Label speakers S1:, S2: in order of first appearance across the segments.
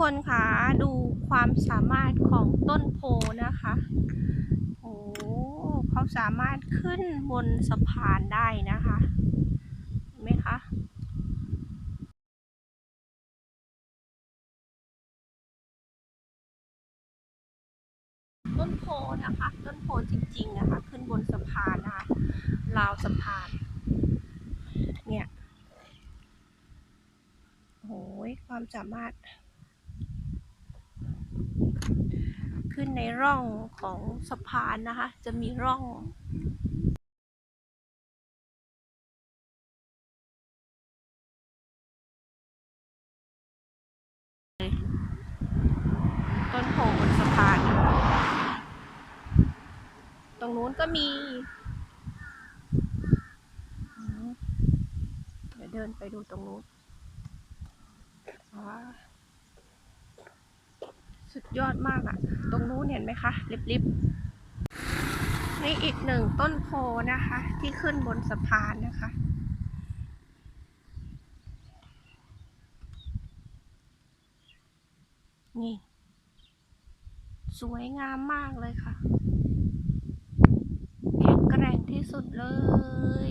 S1: คนคะดูความสามารถของต้นโพนะคะโอ้เขาสามารถขึ้นบนสะพานได้นะคะเห็นไหมคะต้นโพนะคะ ต้นโพจริงๆนะคะ ขึ้นบนสะพานนะคะราวสะพาน เนี่ยโอ้ยความสามารถ ขึ้น ในร่องของสะพานนะคะ จะมีร่องต้นโพบนสะพาน ตรงนู้นก็มี เดี๋ยวเดินไปดูตรงนู้นว้า สุดยอดมากอะตรงนู้นเห็นไหมคะลิบๆนี่อีกหนึ่งต้นโพนะคะ ที่ขึ้นบนสะพานนะคะ นี่ สวยงามมากเลยค่ะแข็งแกร่งที่สุดเลย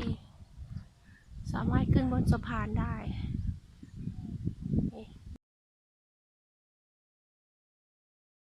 S1: สามารถขึ้นบนสะพานได้